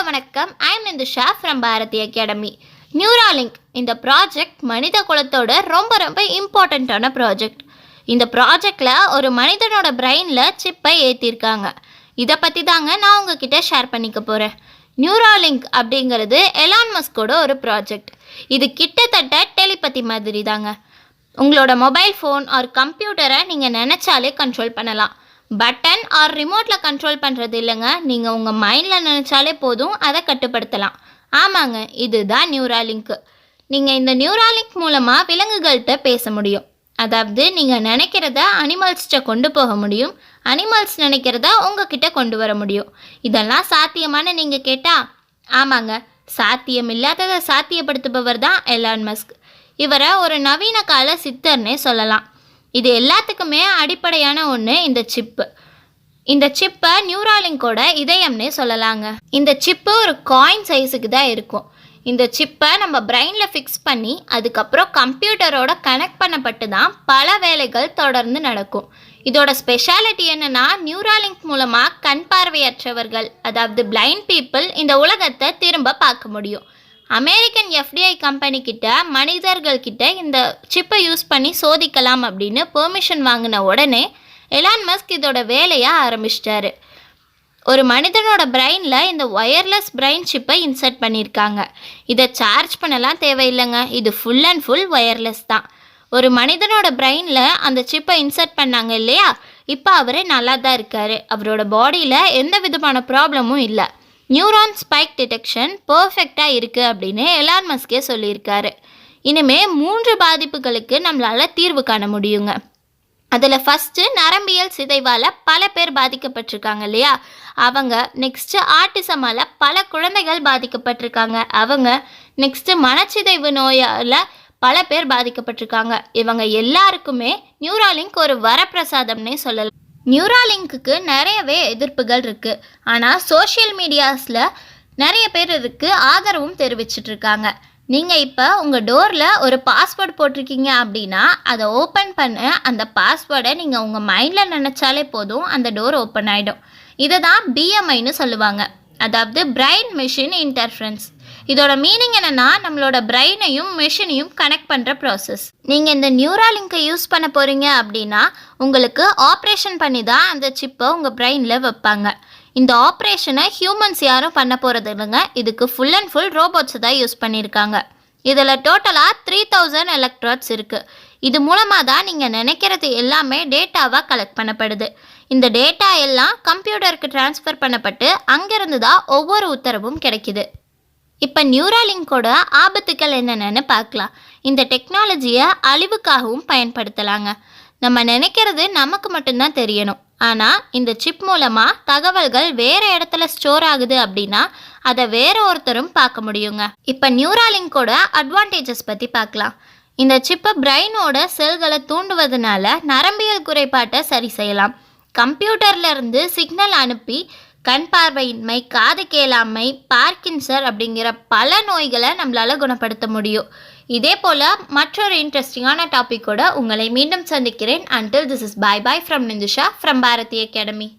Hello வணக்கம். I am Nindusha from Bharathi academy. Neuralink இந்த project மனித குலத்தோட ரொம்ப ரொம்ப இம்பார்ட்டண்ட்டான ப்ராஜெக்ட் இந்த ப்ராஜெக்டில் ஒரு மனிதனோட பிரெயினில் சிப்பை ஏற்றிருக்காங்க இதை பற்றி தாங்க நான் உங்ககிட்ட ஷேர் பண்ணிக்க போகிறேன் நியூராலிங்க் அப்படிங்கிறது எலான் மஸ்கோட ஒரு ப்ராஜெக்ட் இது கிட்டத்தட்ட டெலிபதி மாதிரி தாங்க உங்களோட மொபைல் ஃபோன் ஆர் கம்ப்யூட்டரை நீங்கள் நினச்சாலே கண்ட்ரோல் பண்ணலாம். பட்டன் ஆர் ரிமோட்டில் கண்ட்ரோல் பண்ணுறது இல்லைங்க. நீங்கள் உங்கள் மைண்டில் நினச்சாலே போதும். அதை கட்டுப்படுத்தலாம். ஆமாங்க இதுதான் நியூராலிங்க்கு நீங்கள் இந்த நியூராலிங்க் மூலமாக விலங்குகள்கிட்ட பேச முடியும். அதாவது நீங்கள் நினைக்கிறத அனிமல்ஸ்கிட்ட கொண்டு போக முடியும். அனிமல்ஸ் நினைக்கிறத உங்ககிட்ட கொண்டு வர முடியும். இதெல்லாம் சாத்தியமான நீங்கள் கேட்டால் ஆமாங்க சாத்தியம் இல்லாததை சாத்தியப்படுத்துபவர் தான் எலான் மஸ்க் இவரை ஒரு நவீன கால சித்தர்னே சொல்லலாம். இது எல்லாத்துக்குமே அடிப்படையான ஒன்று இந்த சிப்பு இந்த சிப்பை நியூராலிங்கோட இதயம்னே சொல்லலாங்க. இந்த சிப்பு ஒரு காயின் சைஸுக்கு தான் இருக்கும். இந்த சிப்பை நம்ம பிரெயினில் ஃபிக்ஸ் பண்ணி அதுக்கப்புறம் கம்ப்யூட்டரோட கனெக்ட் பண்ணப்பட்டு தான் பல வேலைகள் தொடர்ந்து நடக்கும். இதோட ஸ்பெஷாலிட்டி என்னென்னா நியூராலிங்க் மூலமாக கண் பார்வையற்றவர்கள் அதாவது பிளைண்ட் பீப்புள் இந்த உலகத்தை திரும்ப பார்க்க முடியும். அமெரிக்கன் எஃப்டிஐ கம்பெனி கிட்ட மனிதர்கள் கிட்ட இந்த சிப்பை யூஸ் பண்ணி சோதிக்கலாம் அப்படின்னு பெர்மிஷன் வாங்கின உடனே எலான் மஸ்க் இதோட வேலையை ஆரம்பிச்சிட்டாரு. ஒரு மனிதனோட பிரெயினில் இந்த ஒயர்லெஸ் பிரெயின் சிப்பை இன்சர்ட் பண்ணியிருக்காங்க. இதை சார்ஜ் பண்ணலாம் தேவையில்லைங்க. இது ஃபுல் அண்ட் ஃபுல் ஒயர்லெஸ் தான். ஒரு மனிதனோட பிரெயினில் அந்த சிப்பை இன்சர்ட் பண்ணாங்க இல்லையா? இப்போ அவர் நல்லா தான் இருக்கார். அவரோட பாடியில் எந்த விதமான ப்ராப்ளமும் இல்லை. நியூரான் ஸ்பைக் டிடெக்ஷன் பர்ஃபெக்டாக இருக்குது அப்படின்னு எலான் மஸ்கே சொல்லியிருக்காரு. இனிமே மூன்று பாதிப்புகளுக்கு நம்மளால் தீர்வு காண முடியுங்க. அதில் ஃபஸ்ட்டு நரம்பியல் சிதைவால் பல பேர் பாதிக்கப்பட்டிருக்காங்க இல்லையா? அவங்க நெக்ஸ்ட்டு ஆட்டிசமால் பல குழந்தைகள் பாதிக்கப்பட்டிருக்காங்க. அவங்க நெக்ஸ்ட்டு மனச்சிதைவு நோயால் பல பேர் பாதிக்கப்பட்டிருக்காங்க. இவங்க எல்லாருக்குமே நியூராலிங்க் ஒரு வரப்பிரசாதம்னே சொல்லலாம். நியூராலிங்க்கு நிறையவே எதிர்ப்புகள் இருக்குது ஆனால் சோஷியல் மீடியாஸில் நிறைய பேர் இதுக்கு ஆதரவும் தெரிவிச்சிட்ருக்காங்க. நீங்கள் இப்போ உங்கள் டோரில் ஒரு பாஸ்வேர்டு போட்டிருக்கீங்க அப்படின்னா அதை ஓப்பன் பண்ண. அந்த பாஸ்வேர்டை நீங்கள் உங்கள் மைண்டில் நினச்சாலே போதும் அந்த டோர் ஓப்பன் ஆகிடும் இதை தான் பிஎம்ஐன்னு சொல்லுவாங்க. அதாவது பிரைன் மிஷின் இன்டர்ஃபரன்ஸ் இதோட மீனிங் என்னன்னா நம்மளோட பிரெயினையும் மெஷினையும் கனெக்ட் பண்ணுற ப்ராசஸ் நீங்கள் இந்த நியூராலிங்கை யூஸ் பண்ண போகிறீங்க அப்படின்னா உங்களுக்கு ஆப்ரேஷன் பண்ணி தான் அந்த சிப்பை உங்கள் பிரெயினில் வைப்பாங்க. இந்த ஆப்ரேஷனை ஹியூமன்ஸ் யாரும் பண்ண போகிறது இல்லைங்க. இதுக்கு ஃபுல் அண்ட் ஃபுல் ரோபோட்ஸ் தான் யூஸ் பண்ணியிருக்காங்க. இதில் டோட்டலாக த்ரீ தௌசண்ட் எலக்ட்ராட்ஸ் இருக்குது இது மூலமாக தான் நீங்கள் நினைக்கிறது எல்லாமே டேட்டாவாக கலெக்ட் பண்ணப்படுது. இந்த டேட்டா எல்லாம் கம்ப்யூட்டருக்கு ட்ரான்ஸ்ஃபர் பண்ணப்பட்டு அங்கேருந்து தான் ஒவ்வொரு உத்தரவும் கிடைக்கிது. இப்போ நியூராலிங்கோட ஆபத்துக்கள் என்னென்னு பார்க்கலாம். இந்த டெக்னாலஜியை அழிவுக்காகவும் பயன்படுத்தலாங்க. நம்ம நினைக்கிறது நமக்கு மட்டும்தான் தெரியணும். ஆனால் இந்த சிப் மூலமாக தகவல்கள் வேறு இடத்துல ஸ்டோர் ஆகுது அப்படின்னா அதை வேற ஒருத்தரும் பார்க்க முடியுங்க. இப்போ நியூராலிங்கோட அட்வான்டேஜஸ் பற்றி பார்க்கலாம். இந்த சிப்பை பிரெயினோட செல்களை தூண்டுவதனால நரம்பியல் குறைபாட்டை சரி செய்யலாம். கம்ப்யூட்டர்லேருந்து சிக்னல் அனுப்பி கண் பார்வையின்மை காது கேளாமை பார்க்கின்சர் அப்படிங்கிற பல நோய்களை நம்மளால் குணப்படுத்த முடியும். இதே போல் மற்றொரு இன்ட்ரெஸ்டிங்கான டாப்பிக்கோட உங்களை மீண்டும் சந்திக்கிறேன். Until this is bye bye from Nindusha from Bharathi academy